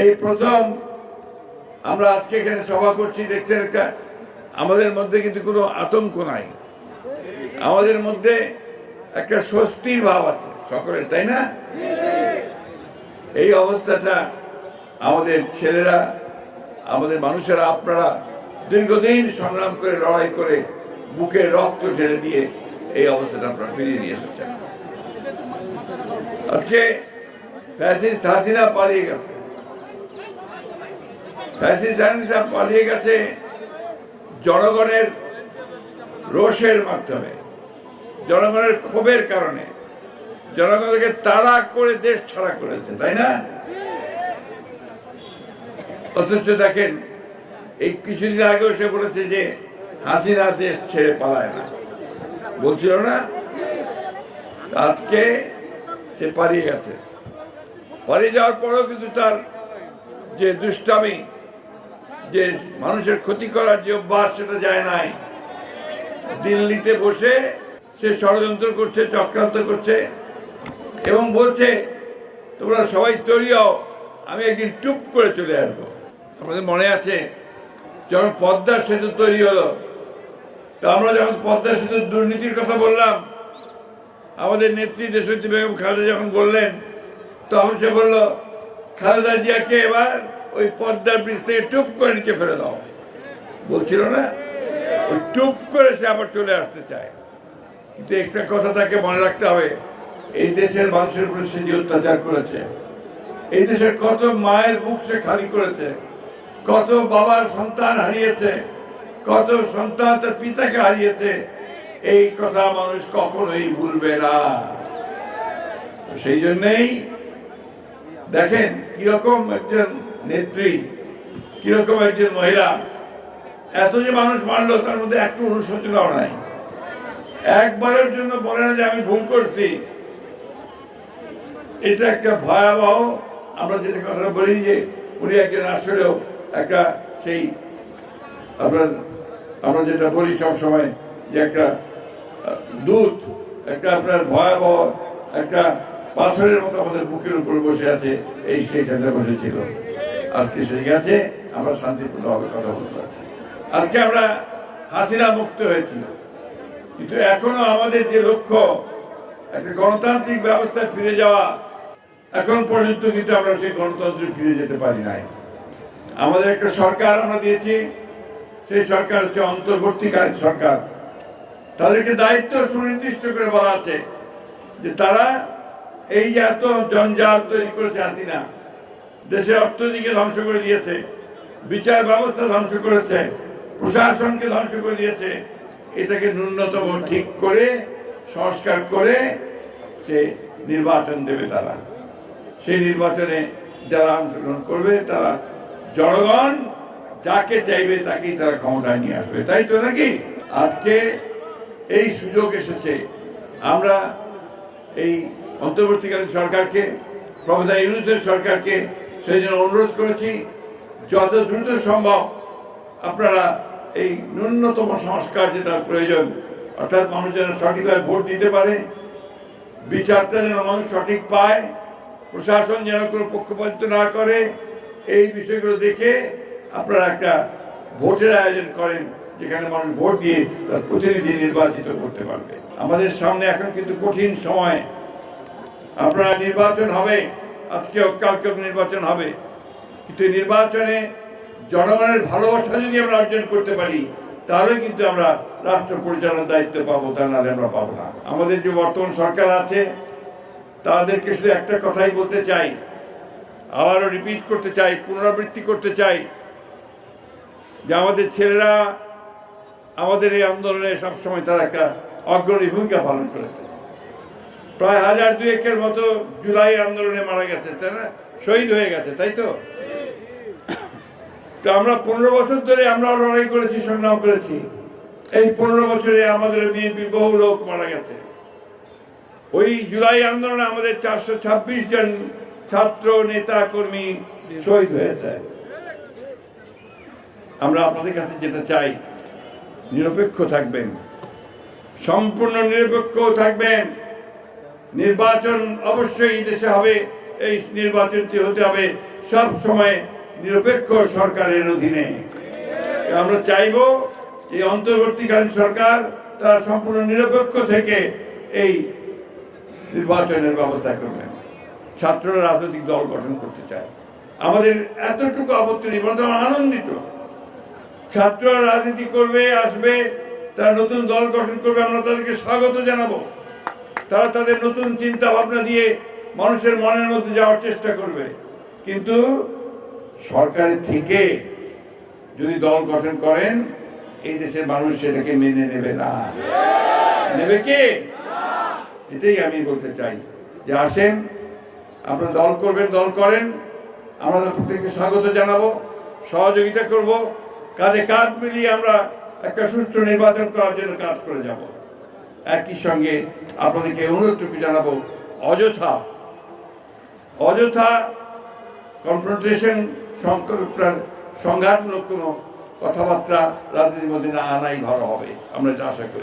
এই প্রথম আমরা আজকে এখানে সভা করছি, দেখছেন একটা, আমাদের মধ্যে কিন্তু কোনো আতঙ্ক নাই। আমাদের মধ্যে একটা স্বস্তির ভাব আছে, সকলের, তাই না? এই অবস্থাটা আমাদের ছেলেরা, আমাদের মানুষেরা, আপনারা দীর্ঘদিন সংগ্রাম করে, লড়াই করে বুকে রক্ত ঢেলে দিয়ে এই অবস্থাটা আপনারা ফিরিয়ে নিয়ে এসেছেন আজকে ফ্যাসিস্ট হাসিনা পালিয়ে গেছে। পালিয়ে গেছে জনগণের রোষের মাধ্যমে, জনগণের ক্ষোভের কারণে। জনগণকে তাড়া করে দেশ ছাড়া করেছে, তাই না? অথচ দেখেন, এই কিছুদিন আগেও সে বলেছে যে হাসিনা দেশ ছেড়ে পালায় না। বলছিল না? আজকে সে পালিয়ে গেছে। পালিয়ে যাওয়ার পরেও কিন্তু তার যে দুষ্টামি যে মানুষের ক্ষতি করার যে অভ্যাস সেটা যায় নাই। দিল্লিতে বসে সে ষড়যন্ত্র করছে, চক্রান্ত করছে এবং বলছে, তোমরা সবাই তৈরি হও, আমি একদিন টুপ করে চলে আসব। আমাদের মনে আছে, যখন পদ্মার সেতু তৈরি হলো, তা আমরা যখন পদ্মা সেতুর দুর্নীতির কথা বললাম, আমাদের নেত্রী দেশত্রী বেগম খালেদা যখন বললেন, তখন সে বলল, খালেদা জিয়াকে এবার ওই পদ্মার ব্রিজ থেকে টুপ করে নিচে ফেলে দাও। বলছিল না? ওই টুপ করে সে আবার চলে আসতে চায়। কিন্তু একটা কথা তাকে মনে রাখতে হবে, এই দেশের মানুষের উপরে সে যে অত্যাচার করেছে, এই দেশের কত মায়ের বুক সে খালি করেছে, কত বাবার সন্তান হারিয়েছে, কত সন্তান তার পিতাকে হারিয়েছে, এই কথা মানুষ কখনোই ভুলবে না। সেই জন্যেই দেখেন কীরকম একজন নেত্রী, কীরকম একজন মহিলা, এত যে মানুষ মারলো, তার মধ্যে একটু অনুশোচনাও নাই। একবারের জন্য বলে না যে আমি ভুল করছি। এটা একটা ভয়াবহ, আমরা যেটা কথাটা বলি যে, উনি একজন আসলেও একটা সেই, আপনার, আমরা যেটা বলি সব সময় যে একটা দূত, একটা আপনার ভয়াবহ, একটা পাথরের মতো আমাদের বুকের উপর বসে আছে, এই সেই সাথে বসেছিল। আজকে সেই গেছে, আমরা শান্তিপূর্ণভাবে কথা বলতে পারছি। আজকে আমরা হাসিনা মুক্ত হয়েছি। কিন্তু এখনও আমাদের যে লক্ষ্য, একটা গণতান্ত্রিক ব্যবস্থায় ফিরে যাওয়া, এখন পর্যন্ত কিন্তু আমরা সেই গণতন্ত্রে ফিরে যেতে পারি নাই। আমাদের একটা সরকার আমরা দিয়েছি, সেই সরকার হচ্ছে অন্তর্বর্তীকালীন সরকার। তাদেরকে দায়িত্ব সুনির্দিষ্ট করে বলা আছে যে তারা এই যে এত জঞ্জাল তৈরি করেছে হাসিনা দেশের অর্থনীতিকে ধ্বংস করে দিয়েছে, বিচার ব্যবস্থা ধ্বংস করেছে, প্রশাসনকে ধ্বংস করে দিয়েছে, এটাকে ন্যূনতম ঠিক করে, সংস্কার করে সে নির্বাচন দেবে তারা। সেই নির্বাচনে যারা অংশগ্রহণ করবে তারা জনগণ যাকে চাইবে তাকেই তারা ক্ষমতায় নিয়ে আসবে। তাই তো নাকি? আজকে এই সুযোগ এসেছে। আমরা এই অন্তর্বর্তীকালীন সরকারকে, প্রফেসর ইউনুসের সরকারকে সেই জন্য অনুরোধ করেছি, যত দ্রুত সম্ভব আপনারা এই ন্যূনতম সংস্কার যেটা প্রয়োজন, অর্থাৎ মানুষ যেন সঠিকভাবে ভোট দিতে পারে, বিচারটা যেন মানুষ সঠিক পায়, প্রশাসন যেন কোনো পক্ষপাতিত্ব না করে, এই বিষয়গুলো দেখে আপনারা একটা ভোটের আয়োজন করেন, যেখানে মানুষ ভোট দিয়ে তার প্রতিনিধি নির্বাচিত করতে পারবে। আমাদের সামনে এখন কিন্তু কঠিন সময়। আপনারা নির্বাচন হবে। আজকে কালকে নির্বাচন হবে। কিন্তু নির্বাচনে জনগণের ভালোবাসা যদি আমরা অর্জন করতে পারি, তাহলে কিন্তু আমরা রাষ্ট্র পরিচালনার দায়িত্ব পাবো, তা নাহলে আমরা পাবো না। আমাদের যে বর্তমান সরকার আছে, তাদেরকে শুধু একটা কথাই বলতে চাই, আবারও রিপিট করতে চাই, পুনরাবৃত্তি করতে চাই, যে আমাদের ছেলেরা আমাদের এই আন্দোলনে সবসময় তারা একটা অগ্রণী ভূমিকা পালন করেছে। প্রায় হাজার দুয়েকের মতো জুলাই আন্দোলনে মারা গেছে, তাই না? শহীদ হয়ে গেছে, তাই তো? আমরা পনেরো বছর ধরে আমরা লড়াই করেছি, সংগ্রাম করেছি। এই পনেরো বছরে আমাদের বিএনপির বহু লোক মারা গেছে। ওই জুলাই আন্দোলনে আমাদের চারশো ছাব্বিশ জন ছাত্র, নেতা, কর্মী শহীদ হয়েছে। আমরা আপনাদের কাছে যেটা চাই, নিরপেক্ষ থাকবেন, সম্পূর্ণ নিরপেক্ষ থাকবেন। নির্বাচন অবশ্যই দেশে হবে, এই নির্বাচনটি হতে হবে সব সময় নিরপেক্ষ সরকারের অধীনে। আমরা চাইব এই অন্তর্বর্তীকালীন সরকার তারা সম্পূর্ণ নিরপেক্ষ থেকে এই নির্বাচনের ব্যবস্থা করবেন। ছাত্ররা রাজনৈতিক দল গঠন করতে চায়। আমাদের এতটুকু আপত্তি নেই বরং আনন্দিত। ছাত্ররা রাজনীতি করবে, আসবে, তারা নতুন দল গঠন করবে, আমরা তাদেরকে স্বাগত জানাব। তারা তাদের নতুন চিন্তা ভাবনা দিয়ে মানুষের মনের মধ্যে যাওয়ার চেষ্টা করবে। কিন্তু সরকারের থেকে যদি দল গঠন করেন, এই দেশের মানুষ সেটাকে মেনে নেবে না। নেবে কে? এটাই আমি বলতে চাই যে আসেন, আপনারা দল করবেন, দল করেন আমরা প্রত্যেককে স্বাগত জানাব, সহযোগিতা করব, কাঁধে কাঁধ মিলিয়ে আমরা একটা সুষ্ঠু নির্বাচন করার জন্য কাজ করে যাব। একই সঙ্গে আপনাদেরকে অনুরোধটুকু জানাব, অযথা অযথা কনফ্রন্টেশন সংঘাতমূলক কোনো কথাবার্তা রাজনীতির মধ্যে না আনাই ভালো হবে। আমরা এটা আশা করি।